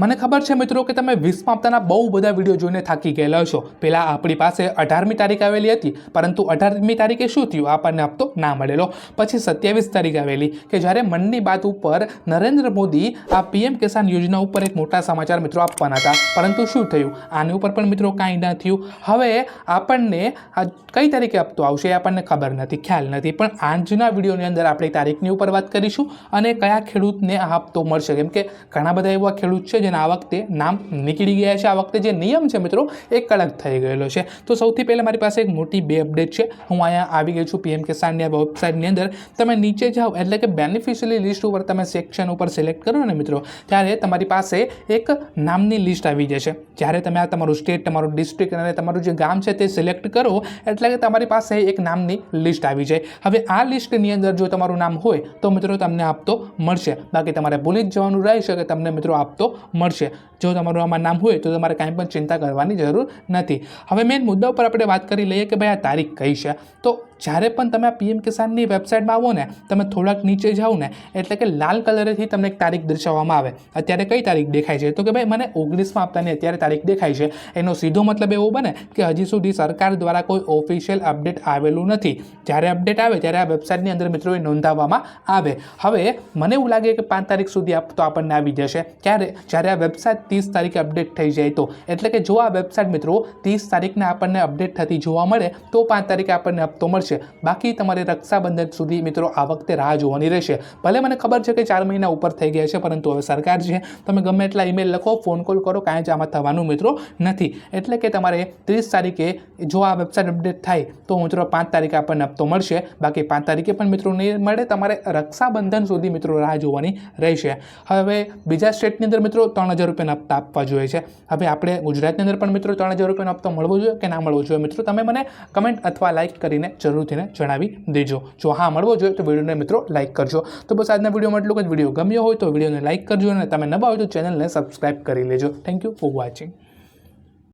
મને ખબર છે મિત્રો કે તમે વીસમા હપ્તાના બહુ બધા વીડિયો જોઈને થાકી ગયેલા છો પહેલાં આપણી પાસે અઢારમી તારીખ આવેલી હતી, પરંતુ અઢારમી તારીખે શું થયું? આપણને હપ્તો ના મળેલો. પછી સત્યાવીસ તારીખ આવેલી, કે જ્યારે મનની બાત ઉપર નરેન્દ્ર મોદી આ પીએમ કિસાન યોજના ઉપર એક મોટા સમાચાર મિત્રો આપવાના હતા. પરંતુ શું થયું? આની ઉપર પણ મિત્રો કાંઈ ના થયું. હવે આપણને આ કઈ તારીખે હપ્તો આવશે એ આપણને ખબર નથી, ખ્યાલ નથી. પણ આજના વિડીયોની અંદર આપણે તારીખની ઉપર વાત કરીશું અને કયા ખેડૂતને આ હપ્તો મળશે? કેમ કે ઘણા બધા એવા ખેડૂત છે જેના આ વખતે નામ નીકળી ગયા છે. આ વખતે જે નિયમ છે મિત્રો, એ કડક થઈ ગયેલો છે. તો સૌથી પહેલાં મારી પાસે એક મોટી બે અપડેટ છે. હું અહીંયા આવી ગઈ છું પીએમ કિસાનની આ વેબસાઇટની અંદર. તમે નીચે જાઓ, એટલે કે બેનિફિશિયરી લિસ્ટ ઉપર તમે સેક્શન ઉપર સિલેક્ટ કરો ને મિત્રો, ત્યારે તમારી પાસે એક નામની લિસ્ટ આવી જશે. જ્યારે તમે આ તમારું સ્ટેટ તમારું ડિસ્ટ્રિક્ટ અને તમારું જે ગામ છે તે સિલેક્ટ કરો, એટલે કે તમારી પાસે એક નામની લિસ્ટ આવી જાય. હવે આ લિસ્ટની અંદર જો તમારું નામ હોય, તો મિત્રો તમને આપતો મળશે. બાકી તમારે ભૂલી જ જવાનું રહેશે કે તમને મિત્રો આપતો મળશે. જો તમારું આમાં નામ હોય તો તમારે કાંઈ પણ ચિંતા કરવાની જરૂર નથી. હવે મેઇન મુદ્દા ઉપર આપણે વાત કરી લઈએ કે ભાઈ આ તારીખ કઈ છે? તો જ્યારે પણ તમે આ પીએમ કિસાનની વેબસાઇટમાં આવો ને, તમે થોડાક નીચે જાઓ ને, એટલે કે લાલ કલરેથી તમને એક તારીખ દર્શાવવામાં આવે. અત્યારે કઈ તારીખ દેખાય છે? તો કે ભાઈ, મને ઓગણીસમાં આપતાની અત્યારે તારીખ દેખાય છે. એનો સીધો મતલબ એવો બને કે હજી સુધી સરકાર દ્વારા કોઈ ઓફિશિયલ અપડેટ આવેલું નથી. જ્યારે અપડેટ આવે, ત્યારે આ વેબસાઇટની અંદર મિત્રો એ નોંધાવવામાં આવે. હવે, મને એવું લાગે કે પાંચ તારીખ સુધી આપતો આપણને આવી જશે. ક્યારે? જ્યારે આ વેબસાઇટ ત્રીસ તારીખે અપડેટ થઈ જાય તો. એટલે કે જો આ વેબસાઇટ મિત્રો ત્રીસ તારીખને આપણને અપડેટ થતી જોવા મળે, તો પાંચ તારીખે આપણને હપ્તો મળશે. બાકી તમારે રક્ષાબંધન સુધી મિત્રો આ વખતે રાહ જોવાની રહેશે. ભલે મને ખબર છે કે ચાર મહિના ઉપર થઈ ગયા છે, પરંતુ હવે સરકાર છે. તમે ગમે એટલા ઈમેલ લખો ફોન કોલ કરો, કાંઈ જ આમાં થવાનું મિત્રો નથી. એટલે કે તમારે ત્રીસ તારીખે જો આ વેબસાઇટ અપડેટ થાય, તો મિત્રો પાંચ તારીખે આપણને હપ્તો મળશે. બાકી પાંચ તારીખે પણ મિત્રો નહીં મળે, તમારે રક્ષાબંધન સુધી મિત્રો રાહ જોવાની રહેશે. હવે બીજા સ્ટેટની અંદર મિત્રો ત્રણ હજાર રૂપિયાના હપ્તા આપવા જોઈએ છે. હવે આપણે ગુજરાતની અંદર પણ મિત્રો ત્રણ હજાર રૂપિયાનો હપ્તો મળવો જોઈએ કે ના મળવો જોઈએ? મિત્રો તમે મને કમેન્ટ અથવા લાઇક કરીને જરૂરથી જણાવી દેજો. જો હા મળવો જોઈએ તો વિડીયોને મિત્રો લાઇક કરજો. તો બસ આજના વિડીયોમાં એટલું જ. વીડિયો ગમ્યો હોય તો વિડીયોને લાઇક કરજો અને તમે નવા હોય તો ચેનલને સબસ્ક્રાઇબ કરી લેજો. Thank you for watching